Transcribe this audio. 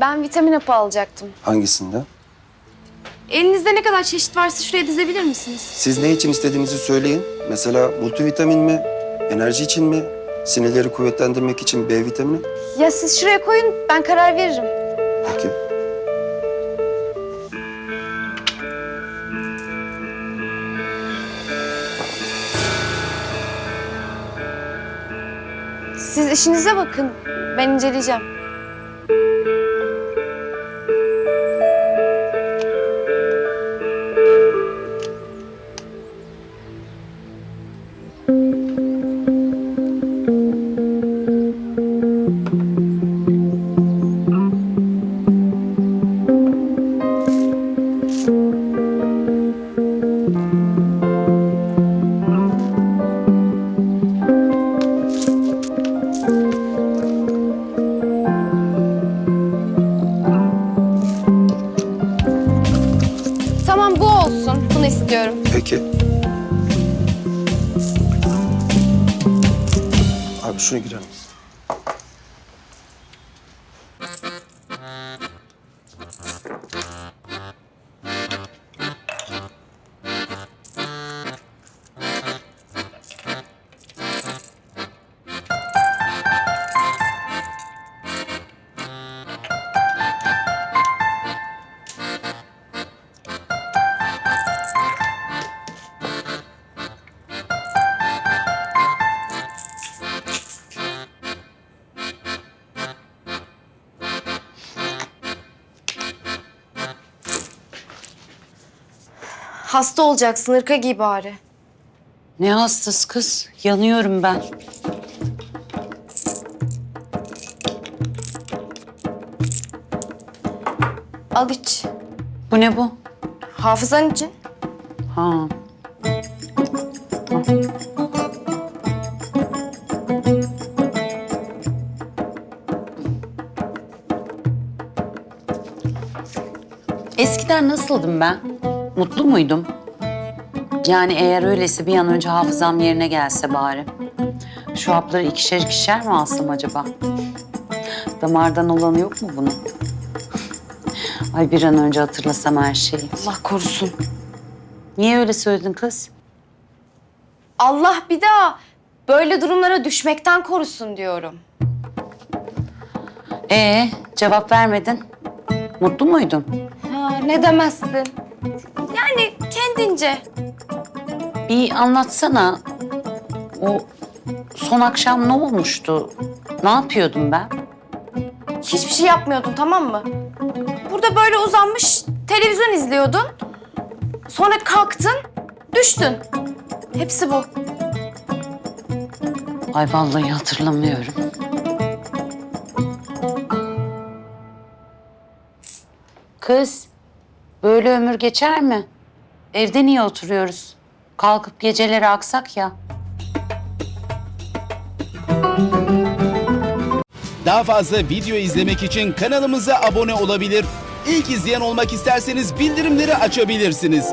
Ben vitamin hapı alacaktım. Hangisinden? Elinizde ne kadar çeşit varsa şuraya dizebilir misiniz? Siz ne için istediğinizi söyleyin. Mesela multivitamin mi? Enerji için mi? Sinirleri kuvvetlendirmek için B vitamini? Ya siz şuraya koyun ben karar veririm. Peki. Siz işinize bakın. Ben inceleyeceğim. Tamam bu olsun. Bunu istiyorum. Peki. Abi şunu girer misin? Hasta olacaksın. ırka giy bari. Ne hastası kız? Yanıyorum ben. Al iç. Bu ne bu? Hafızan için. Ha. Eskiden nasıldım ben? Mutlu muydum? Yani eğer öyleyse bir an önce hafızam yerine gelse bari. Şu hapları ikişer ikişer mi alsam acaba? Damardan olanı yok mu bunun? Ay bir an önce hatırlasam her şeyi. Allah korusun. Niye öyle söyledin kız? Allah bir daha böyle durumlara düşmekten korusun diyorum. Ee, cevap vermedin. Mutlu muydun? Ha, ne demezsin. Kendince. Bir anlatsana. O son akşam ne olmuştu? Ne yapıyordum ben? Hiçbir şey yapmıyordun tamam mı? Burada böyle uzanmış televizyon izliyordun. Sonra kalktın, düştün. Hepsi bu. Ay vallahi hatırlamıyorum. Kız, böyle ömür geçer mi? Evde niye oturuyoruz? Kalkıp geceleri aksak ya. Daha fazla video izlemek için kanalımıza abone olabilir. İlk izleyen olmak isterseniz bildirimleri açabilirsiniz.